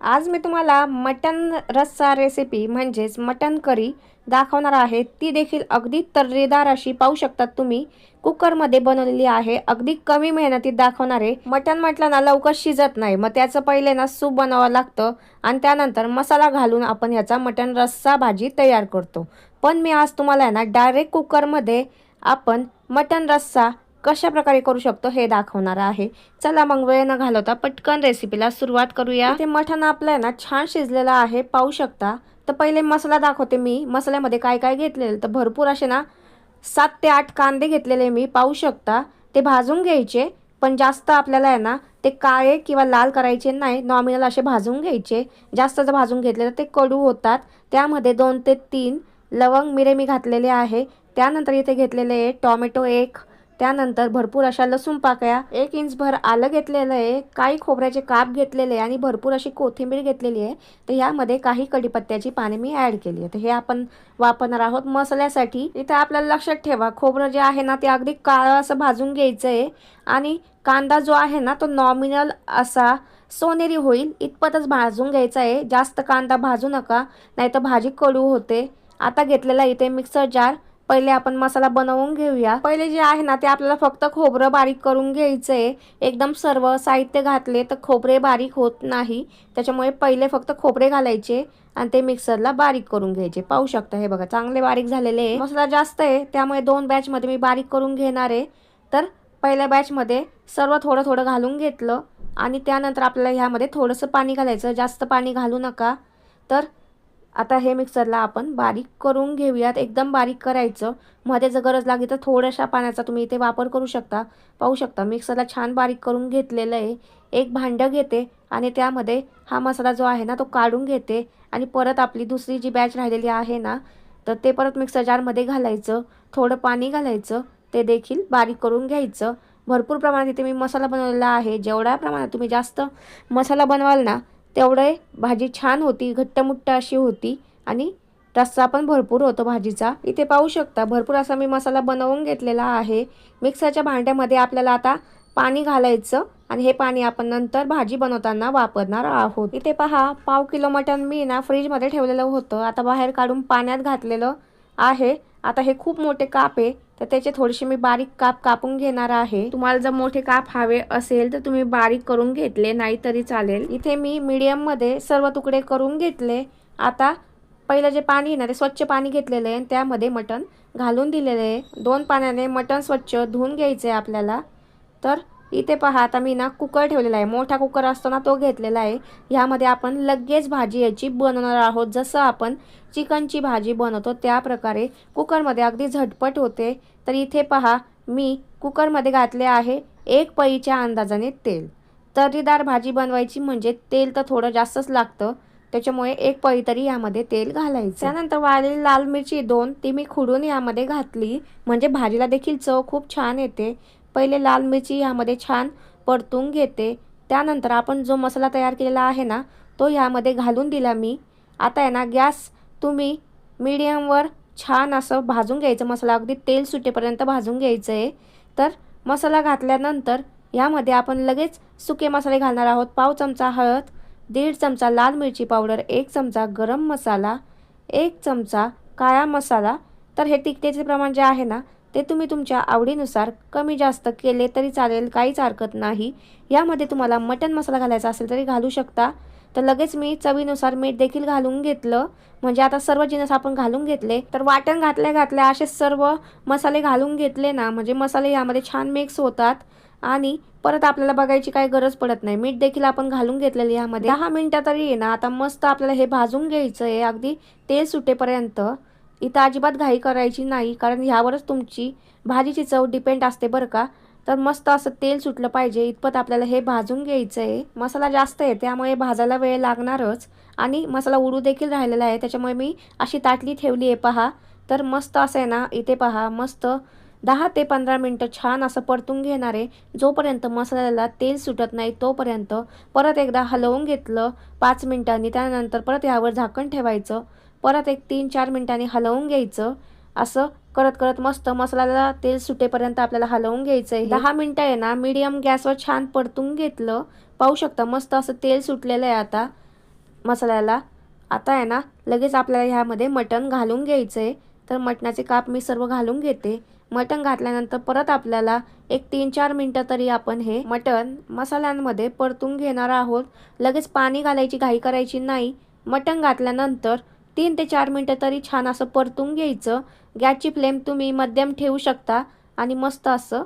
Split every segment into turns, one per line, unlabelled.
आज मी तुम्हाला मटन रस्सा रेसिपी म्हणजेच मटन करी दाखवणार आहे. ती देखील अगदी तर्रेदार अशी पाहू शकतात तुम्ही. कुकरमध्ये बनवलेली आहे. अगदी कमी मेहनतीत दाखवणार. आहे मटन म्हटलं ना लवकर शिजत नाही. मग त्याचं पहिले ना सूप बनावं लागतं आणि त्यानंतर मसाला घालून आपण ह्याचा मटन रस्सा भाजी तयार करतो. पण मी आज तुम्हाला आहे ना डायरेक्ट कुकरमध्ये आपण मटन रस्सा कशा प्रकारे करू शकतो हे दाखवणार आहे. चला मग वेळ न घालवता पटकन रेसिपीला सुरुवात करूया. ते मटण आपलं आहे ना छान शिजलेलं आहे. पाहू शकता. तर पहिले मसाला दाखवते मी. मसाल्यामध्ये काय काय घेतलेलं तर भरपूर असे ना सात ते आठ कांदे घेतलेले मी. पाहू शकता. ते भाजून घ्यायचे. पण जास्त आपल्याला आहे ना ते काळे किंवा लाल करायचे नाही. नॉमिनल असे भाजून घ्यायचे. जास्त जर भाजून घेतले तर ते कडू होतात. त्यामध्ये दोन ते तीन लवंग मिरे मी घातलेले आहे. त्यानंतर इथे घेतलेले आहे टॉमॅटो एक त्यानंतर भरपूर अशा लसूण पाकळ्या एक इंचभर आलं घेतलेलं आहे काही खोबऱ्याचे काप घेतलेले आहे आणि भरपूर अशी कोथिंबीर घेतलेली आहे. तर यामध्ये काही कढीपत्त्याची पाने मी ॲड केली आहे. तर हे आपण वापरणार आहोत मसाल्यासाठी. इथे आपल्याला लक्षात ठेवा खोबरं जे आहे ना ते अगदी काळं असं भाजून घ्यायचं आहे आणि कांदा जो आहे ना तो नॉमिनल असा सोनेरी होईल इतपतच भाजून घ्यायचा आहे. जास्त कांदा भाजू नका नाही तर भाजी कडू होते. आता घेतलेला इथे मिक्सर जार पहिले आपण मसाला बनवून घेऊया. पहिले जे आहे ना ते आपल्याला फक्त खोबरं बारीक करून घ्यायचं आहे एकदम सर्व साहित्य घातले तर खोबरे बारीक होत नाही. त्याच्यामुळे पहिले फक्त खोबरे घालायचे आणि ते मिक्सरला बारीक करून घ्यायचे. पाहू शकता हे बघा चांगले बारीक झालेले आहे. मसाला जास्त आहे त्यामुळे दोन बॅचमध्ये मी बारीक करून घेणार आहे. तर पहिल्या बॅचमध्ये सर्व थोडं थोडं घालून घेतलं आणि त्यानंतर आपल्याला ह्यामध्ये थोडंसं पाणी घालायचं. जास्त पाणी घालू नका. तर आता हे मिक्सरला आपण बारीक करून घेऊयात. एकदम बारीक करायचं. मध्ये जर गरज लागली तर थोड्याशा पाण्याचा तुम्ही इथे वापर करू शकता. पाहू शकता मिक्सरला छान बारीक करून घेतलेलं आहे. एक भांडं घेते आणि त्यामध्ये हा मसाला जो आहे ना तो काढून घेते. आणि परत आपली दुसरी जी बॅच राहिलेली आहे ना तर ते परत मिक्सर जारमध्ये घालायचं. थोडं पाणी घालायचं. ते देखील बारीक करून घ्यायचं. भरपूर प्रमाणात इथे मी मसाला बनवलेला आहे. जेवढ्या प्रमाणात तुम्ही जास्त मसाला बनवाल ना तेवढे भाजी छान होती घट्टमुट्ट अशी होती आणि रस्सा पण भरपूर होतो भाजीचा. इथे पाहू शकता भरपूर असा मी मसाला बनवून घेतलेला आहे. मिक्सरच्या भांड्यामध्ये आपल्याला आता पाणी घालायचं आणि हे पाणी आपण नंतर भाजी बनवताना वापरणार आहोत. इथे पहा पाव किलो मटण मी ना फ्रीजमध्ये ठेवलेलं होतं. आता बाहेर काढून पाण्यात घातलेलं आहे. आता हे खूप मोठे काप आहे तर त्याचे थोडेसे मी बारीक काप कापून घेणार आहे. तुम्हाला जर मोठे काप हवे असेल तर तुम्ही बारीक करून घेतले नाही तरी चालेल. इथे मी मीडियममध्ये सर्व तुकडे करून घेतले. आता पहिलं जे पाणी आहे ना ते स्वच्छ पाणी घेतलेलं आहे आणि त्यामध्ये मटण घालून दिलेलं आहे. दोन पाण्याने मटण स्वच्छ धुवून घ्यायचं आहे आपल्याला. तर इथे पहा आता मी ना कुकर ठेवलेला आहे. मोठा कुकर असतो ना तो घेतलेला आहे. ह्यामध्ये आपण लगेच भाजी याची बनवणार आहोत. जसं आपण चिकनची भाजी बनवतो त्या प्रकारे कुकरमध्ये अगदी झटपट होते. तर इथे पहा मी कुकरमध्ये घातले आहे एक पईच्या अंदाजाने तेल. तर्रीदार भाजी बनवायची म्हणजे तेल तर थोडं जास्तच लागतं. त्याच्यामुळे एक पळी तरी यामध्ये तेल घालायचं. त्यानंतर वाळलेली लाल मिरची दोन ती मी खुडून यामध्ये घातली. म्हणजे भाजीला देखील चव खूप छान येते. पहिले लाल मिरची ह्यामध्ये छान परतून घेते. त्यानंतर आपण जो मसाला तयार केलेला आहे ना तो ह्यामध्ये घालून दिला मी. आता आहे ना गॅस तुम्ही मीडियमवर छान असं भाजून घ्यायचं. मसाला अगदी तेल सुटेपर्यंत भाजून घ्यायचं आहे तर मसाला घातल्यानंतर यामध्ये आपण लगेच सुके मसाले घालणार आहोत. पाव चमचा हळद दीड चमचा लाल मिरची पावडर एक चमचा गरम मसाला एक चमचा काळा मसाला. तर हे तिखटेचे प्रमाण जे आहे ना ते तुम्ही तुमच्या आवडीनुसार कमी जास्त केले तरी चालेल काहीच हरकत नाही. यामध्ये तुम्हाला मटन मसाला घालायचा असेल तरी घालू शकता. तर लगेच मी चवीनुसार मीठ देखील घालून घेतलं. म्हणजे आता सर्व जिनस आपण घालून घेतले तर वाटण घातल्या घातल्या असे सर्व मसाले घालून घेतले ना म्हणजे मसाले यामध्ये छान मिक्स होतात. आणि परत आपल्याला बघायची काही गरज पडत नाही. मीठ देखील आपण घालून घेतलेलं यामध्ये. दहा मिनटं तरी ये ना आता मस्त आपल्याला हे भाजून घ्यायचं आहे अगदी तेल सुटेपर्यंत. इथं अजिबात घाई करायची नाही कारण ह्यावरच तुमची भाजीची चव डिपेंड असते बरं का. तर मस्त असं तेल सुटलं पाहिजे इतपत आपल्याला हे भाजून घ्यायचं आहे मसाला जास्त आहे त्यामुळे भाजायला वेळ लागणारच. आणि मसाला उडू देखील राहिलेला आहे त्याच्यामुळे मी अशी ताटली ठेवली आहे पहा. तर मस्त असं आहे ना इथे पहा मस्त दहा ते पंधरा मिनटं छान असं परतून घेणार आहे. जोपर्यंत मसाल्याला तेल सुटत नाही तोपर्यंत परत एकदा हलवून घेतलं पाच मिनटांनी त्यानंतर परत यावर झाकण ठेवायचं. परत एक तीन चार मिनटांनी हलवून घ्यायचं. असं करत करत मस्त मसाल्याला तेल सुटेपर्यंत आपल्याला हलवून घ्यायचं आहे दहा मिनटं आहे ना मीडियम गॅसवर छान परतून घेतलं. पाहू शकता मस्त असं तेल सुटलेलं आहे आता मसाल्याला. आता आहे ना लगेच आपल्याला ह्यामध्ये मटण घालून घ्यायचं आहे तर मटणाचे काप मी सर्व घालून घेते. मटण घातल्यानंतर परत आपल्याला एक तीन चार मिनटं तरी आपण हे मटण मसाल्यांमध्ये परतून घेणार आहोत. लगेच पाणी घालायची घाई करायची नाही. मटण घातल्यानंतर तीन ते चार मिनटं तरी छान असं परतून घ्यायचं. गॅसची फ्लेम तुम्ही मध्यम ठेवू शकता आणि मस्त असं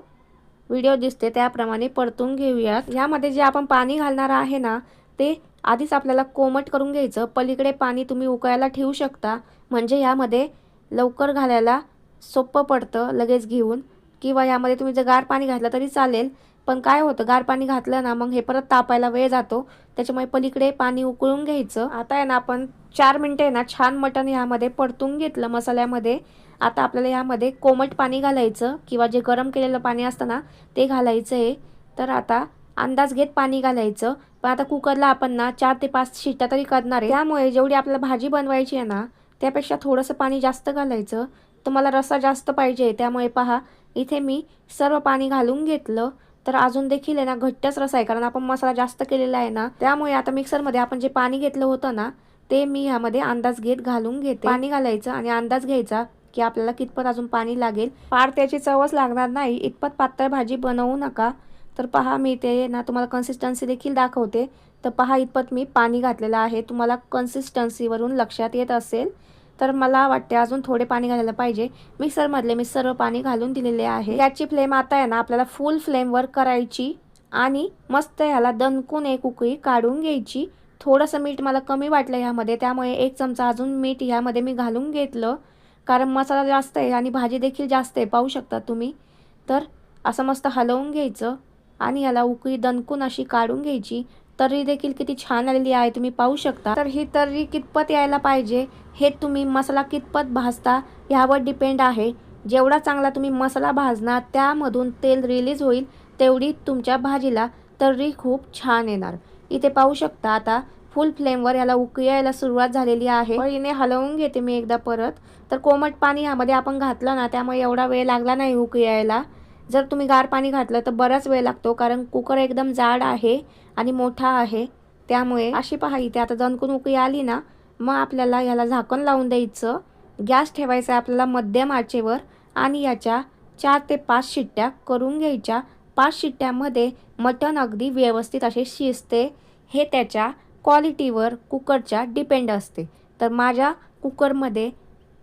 व्हिडिओ दिसते त्याप्रमाणे परतून घेऊयात. यामध्ये जे आपण पाणी घालणार आहे ना ते आधीच आपल्याला कोमट करून घ्यायचं. पलीकडे पाणी तुम्ही उकळायला ठेवू शकता. म्हणजे यामध्ये लवकर घालायला सोपं पडतं लगेच घेऊन. किंवा यामध्ये तुम्ही जर गार पाणी घातलं तरी चालेल. पण काय होतं गार पाणी घातलं ना मग हे परत तापायला वेळ जातो. त्याच्यामुळे पलीकडे पाणी उकळून घ्यायचं. आता आहे ना आपण चार मिनटे ना छान मटण ह्यामध्ये परतून घेतलं मसाल्यामध्ये. आता आपल्याला यामध्ये कोमट पाणी घालायचं किंवा जे गरम केलेलं पाणी असतं ना ते घालायचं आहे. तर आता अंदाज घेत पाणी घालायचं. पण आता कुकरला आपण ना चार ते पाच शिट्ट्या तरी करणार आहे. त्यामुळे जेवढी आपल्याला भाजी बनवायची आहे ना त्यापेक्षा थोडंसं पाणी जास्त घालायचं. तुम्हाला रस्सा जास्त पाहिजे त्यामुळे पहा इथे मी सर्व पाणी घालून घेतलं. तर अजून देखील आहे ना घट्टच रस आहे. कारण आपण मसाला जास्त केलेला आहे ना त्यामुळे आता मिक्सरमध्ये आपण जे पाणी घेतलं होतं ना ते मी ह्यामध्ये अंदाज घेत घालून घेते. पाणी घालायचं आणि अंदाज घ्यायचा की आपल्याला कितपत अजून पाणी लागेल. फार त्याची चवच लागणार नाही. इतपत पातळ भाजी बनवू नका. तर पहा मी ते ना तुम्हाला कन्सिस्टन्सी देखील दाखवते. तर पहा इतपत मी पाणी घातलेलं आहे. तुम्हाला कन्सिस्टन्सीवरून लक्षात येत असेल. तर मला वाटते अजून थोडे पाणी घालायला पाहिजे. मिक्सरमधले मी सर्व पाणी घालून दिलेले आहे. याची फ्लेम आता आहे ना आपल्याला फुल फ्लेमवर करायची आणि मस्त ह्याला दणकून एक उकळी काढून घ्यायची. थोडंसं मीठ मला कमी वाटलं ह्यामध्ये त्यामुळे एक चमचा अजून मीठ ह्यामध्ये मी घालून घेतलं. कारण मसाला जास्त आहे आणि भाजी देखील जास्त आहे पाहू शकता तुम्ही. तर असं मस्त हलवून घ्यायचं आणि याला उकळी दणकून अशी काढून घ्यायची. तर्री देखील किती छान आलेली आहे तुम्ही पाहू शकता. तर ही तर्री कितपत यायला पाहिजे? हे तुम्ही मसाला कितपत भाजता ह्यावर डिपेंड आहे. जेवढा चांगला तुम्ही मसाला भाजणार त्यामधून तेल रिलीज होईल तेवढी तुमच्या भाजीला तर्री खूप छान येणार. इथे पाहू शकता आता फुल फ्लेमवर याला उकळी यायला सुरुवात झालेली आहे. पळीने हलवून घेते मी एकदा परत. तर कोमट पाणी ह्यामध्ये आपण घातलं ना त्यामुळे एवढा वेळ लागला नाही उकळी यायला जर तुम्ही गार पाणी घातलं तर बराच वेळ लागतो कारण कुकर एकदम जाड आहे आणि मोठा आहे. त्यामुळे अशी पहा इथे आता दणकून उकळी आली ना मग आपल्याला याला झाकण लावून द्यायचं. गॅस ठेवायचा आहे आपल्याला मध्यम आचेवर आणि याच्या चार ते पाच शिट्ट्या करून घ्यायच्या. पाच शिट्ट्यामध्ये मटण अगदी व्यवस्थित असे शिजते. हे त्याच्या क्वालिटीवर कुकरच्या डिपेंड असते. तर माझ्या कुकरमध्ये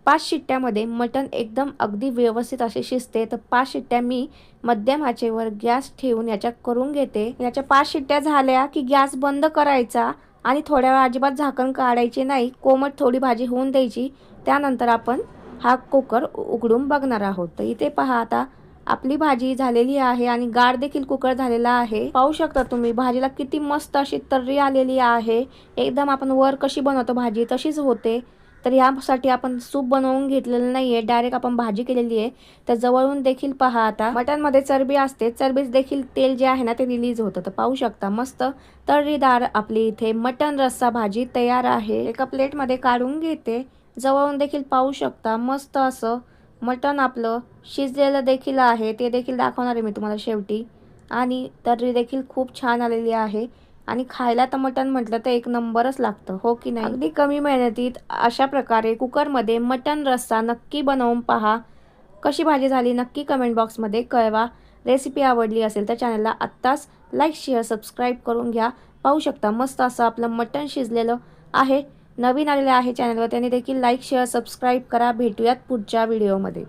पाच शिट्ट्यामध्ये मटण एकदम अगदी व्यवस्थित असे शिजते. तर पाच शिट्ट्या मी मध्यम आचेवर गॅस ठेवून याच्या करून घेते. याच्या पाच शिट्ट्या झाल्या की गॅस बंद करायचा. आणि थोड्या वेळ अजिबात झाकण काढायचे नाही कोमट थोडी भाजी होऊन द्यायची. त्यानंतर आपण हा कुकर उघडून बघणार आहोत. तर इथे पहा आता आपली भाजी झालेली आहे आणि गाड देखील कुकर झालेला आहे. पाहू शकता तुम्ही भाजीला किती मस्त अशी तर्री आलेली आहे. एकदम आपण वर कशी बनवतो भाजी तशीच होते. तर यासाठी आपण सूप बनवून घेतलेलं नाही आहे डायरेक्ट आपण भाजी केलेली आहे. तर जवळून देखील पहा आता. मटनमध्ये चरबी असते. चरबीच देखील तेल जे आहे ना ते रिलीज होतं. तर पाहू शकता मस्त तर्रीदार आपली इथे मटन रस्सा भाजी तयार आहे. एका प्लेटमध्ये काढून घेते. जवळून देखील पाहू शकता मस्त असं मटण आपलं शिजलेलं देखील आहे. ते देखील दाखवणार आहे मी तुम्हाला शेवटी. आणि तर्री देखील खूप छान आलेली आहे. आणि खायला तर मटण म्हटलं तर एक नंबरच लागतं हो की नाही? अगदी कमी मेहनतीत अशा प्रकारे कुकरमध्ये मटण रस्सा नक्की बनवून पहा. कशी भाजी झाली नक्की कमेंट बॉक्समध्ये कळवा. रेसिपी आवडली असेल तर चॅनलला आत्ताच लाईक शेअर सबस्क्राईब करून घ्या. पाहू शकता मस्त असं आपलं मटण शिजलेलं आहे. नवीन आलेलं आहे चॅनलवर त्यांनी देखील लाईक शेअर सबस्क्राईब करा. भेटूयात पुढच्या व्हिडिओमध्ये